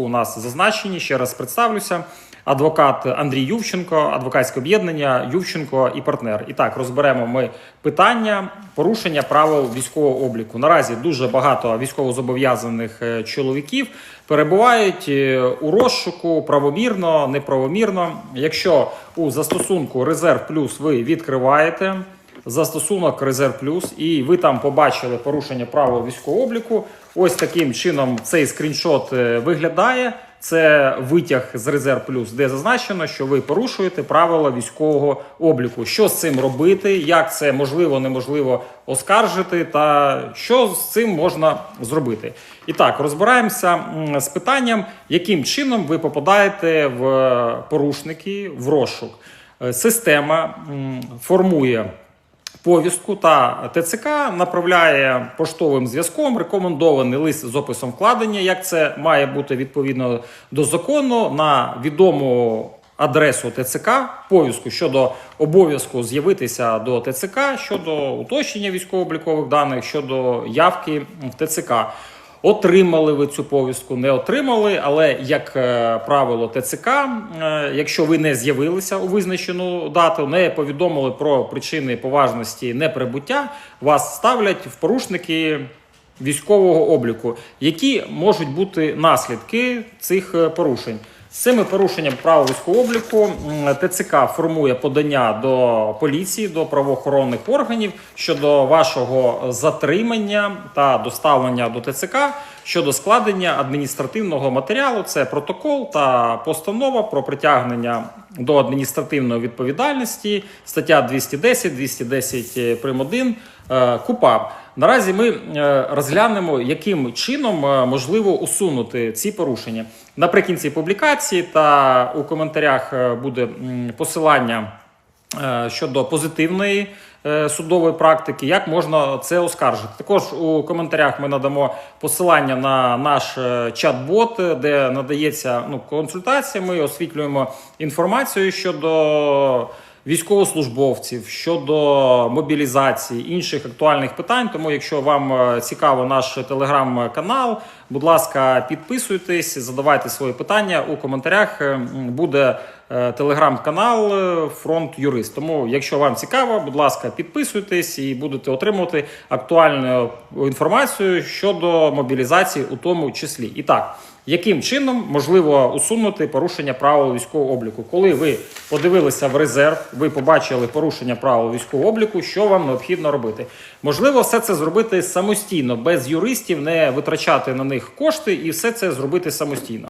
У нас зазначені ще раз представлюся. Адвокат Андрій Ювченко, адвокатське об'єднання Ювченко і партнер. І так розберемо ми питання порушення правил військового обліку. Наразі дуже багато військовозобов'язаних е, чоловіків перебувають е, у розшуку правомірно, неправомірно. Якщо у застосунку Резерв Плюс ви відкриваєте застосунок Резерв Плюс, і ви там побачили порушення правил військового обліку. Ось таким чином цей скріншот е, виглядає. Це витяг з Резерв Плюс, де зазначено, що ви порушуєте правила військового обліку. Що з цим робити, як це можливо, неможливо оскаржити, та що з цим можна зробити. І так, розбираємося з питанням, яким чином ви попадаєте в порушники в розшук. Е, Система формує повістку та ТЦК направляє поштовим зв'язком рекомендований лист з описом вкладення, як це має бути відповідно до закону на відому адресу ТЦК повістку щодо обов'язку з'явитися до ТЦК щодо уточнення військово-облікових даних щодо явки в ТЦК. Отримали ви цю повістку, не отримали, але як е, правило ТЦК, е, якщо ви не з'явилися у визначену дату, не повідомили про причини поважності неприбуття, вас ставлять в порушники військового обліку, які можуть бути наслідки цих е, порушень. З цими порушенням правил військового обліку ТЦК формує подання до поліції, до правоохоронних органів щодо вашого затримання та доставлення до ТЦК щодо складення адміністративного матеріалу. Це протокол та постанова про притягнення до адміністративної відповідальності, стаття 210, 210 прим. 1 е, КУПАП. Наразі ми е, розглянемо, яким чином е, можливо усунути ці порушення. Наприкінці публікації та у коментарях е, буде посилання е, щодо позитивної е, судової практики, як можна це оскаржити. Також у коментарях ми надамо посилання на наш е, чат-бот, е, де надається ну, консультація. Ми освітлюємо інформацію щодо військовослужбовців щодо мобілізації інших актуальних питань. Тому, якщо вам е, цікаво наш телеграм-канал, будь ласка, підписуйтесь, задавайте свої питання у коментарях. Буде телеграм-канал е, Фронт Юрист. Тому, якщо вам цікаво, будь ласка, підписуйтесь і будете отримувати актуальну інформацію щодо мобілізації, у тому числі. І так. Яким чином можливо усунути порушення правил військового обліку? Коли ви подивилися в резерв, ви побачили порушення правил військового обліку, що вам необхідно робити? Можливо, все це зробити самостійно, без юристів, не витрачати на них кошти і все це зробити самостійно.